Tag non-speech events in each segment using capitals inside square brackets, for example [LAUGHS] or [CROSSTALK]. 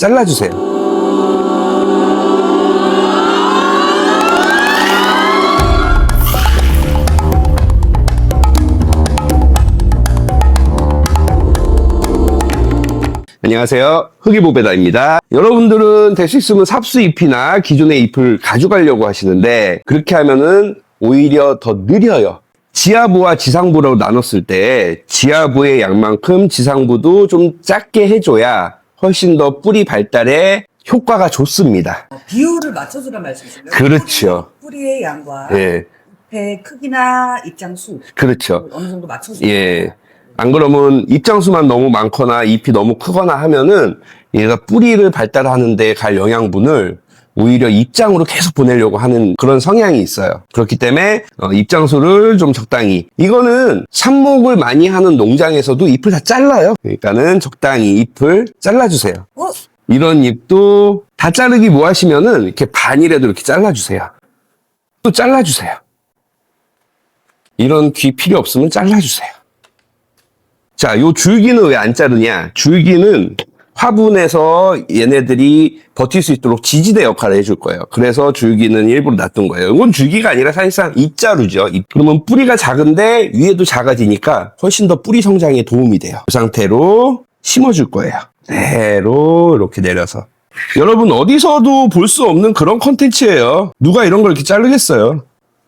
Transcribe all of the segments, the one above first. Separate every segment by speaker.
Speaker 1: 잘라주세요. 안녕하세요. 흑이보배다입니다. 여러분들은 있으면 삽수 잎이나 기존의 잎을 가져가려고 하시는데 그렇게 하면은 오히려 더 느려요. 지하부와 지상부로 나눴을 때 지하부의 양만큼 지상부도 좀 작게 해줘야 훨씬 더 뿌리 발달에 효과가 좋습니다.
Speaker 2: 어, 비율을 맞춰주란 말씀이신가요?
Speaker 1: 그렇죠.
Speaker 2: 뿌리의 양과
Speaker 1: 예,
Speaker 2: 잎의 크기나 입장 수
Speaker 1: 그렇죠.
Speaker 2: 어느 정도 맞춰주.
Speaker 1: 예. 안 그러면 입장수만 너무 많거나 잎이 너무 크거나 하면은 얘가 뿌리를 발달하는데 갈 영양분을 오히려 입장으로 계속 보내려고 하는 그런 성향이 있어요. 그렇기 때문에 어, 입장수를 좀 적당히. 이거는 삽목을 많이 하는 농장에서도 잎을 다 잘라요. 그러니까는 적당히 잎을 잘라주세요.
Speaker 2: 어?
Speaker 1: 이런 잎도 다 자르기 뭐 하시면은 이렇게 반이라도 이렇게 잘라주세요. 또 잘라주세요. 이런 귀 필요 없으면 잘라주세요. 자, 요 줄기는 왜 안 자르냐? 줄기는 화분에서 얘네들이 버틸 수 있도록 지지대 역할을 해줄 거예요. 그래서 줄기는 일부러 놔둔 거예요. 이건 줄기가 아니라 사실상 잎자루죠. 잎. 그러면 뿌리가 작은데 위에도 작아지니까 훨씬 더 뿌리 성장에 도움이 돼요. 그 상태로 심어줄 거예요. 대로 이렇게 내려서. 여러분 어디서도 볼 수 없는 그런 컨텐츠예요. 누가 이런 걸 이렇게 자르겠어요?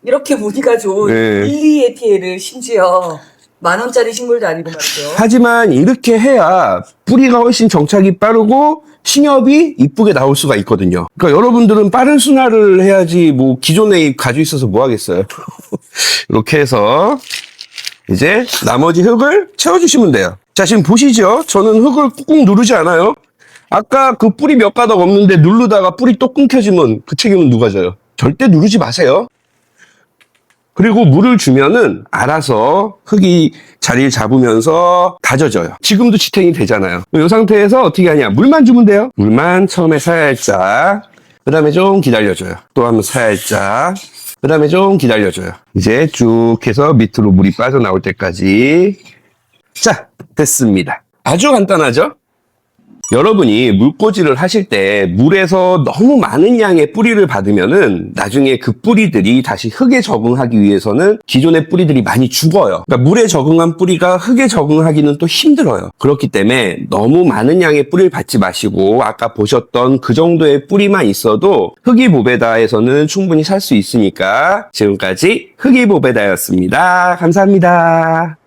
Speaker 2: 이렇게 무늬가 좋은
Speaker 1: 네.
Speaker 2: 릴리에티에를 심지어 만 원짜리 식물도 아니고 말이죠.
Speaker 1: 하지만 이렇게 해야 뿌리가 훨씬 정착이 빠르고 신엽이 이쁘게 나올 수가 있거든요. 그러니까 여러분들은 빠른 순화를 해야지 뭐 기존에 가지고 있어서 뭐 하겠어요. [LAUGHS] 이렇게 해서 이제 나머지 흙을 채워주시면 돼요. 자 지금 보시죠. 저는 흙을 꾹꾹 누르지 않아요. 아까 그 뿌리 몇 가닥 없는데 누르다가 뿌리 또 끊겨지면 그 책임은 누가 져요? 절대 누르지 마세요. 그리고 물을 주면은 알아서 흙이 자리를 잡으면서 다져져요. 지금도 지탱이 되잖아요. 이 상태에서 어떻게 하냐? 물만 주면 돼요. 물만 처음에 살짝, 그 다음에 좀 기다려줘요. 또 한번 살짝, 그 다음에 좀 기다려줘요. 이제 쭉 해서 밑으로 물이 빠져나올 때까지. 자, 됐습니다. 아주 간단하죠? 여러분이 물꽂이를 하실 때 물에서 너무 많은 양의 뿌리를 받으면은 나중에 그 뿌리들이 다시 흙에 적응하기 위해서는 기존의 뿌리들이 많이 죽어요. 그러니까 물에 적응한 뿌리가 흙에 적응하기는 또 힘들어요. 그렇기 때문에 너무 많은 양의 뿌리를 받지 마시고 아까 보셨던 그 정도의 뿌리만 있어도 흑이보베다에서는 충분히 살 수 있으니까 지금까지 흑이보베다였습니다. 감사합니다.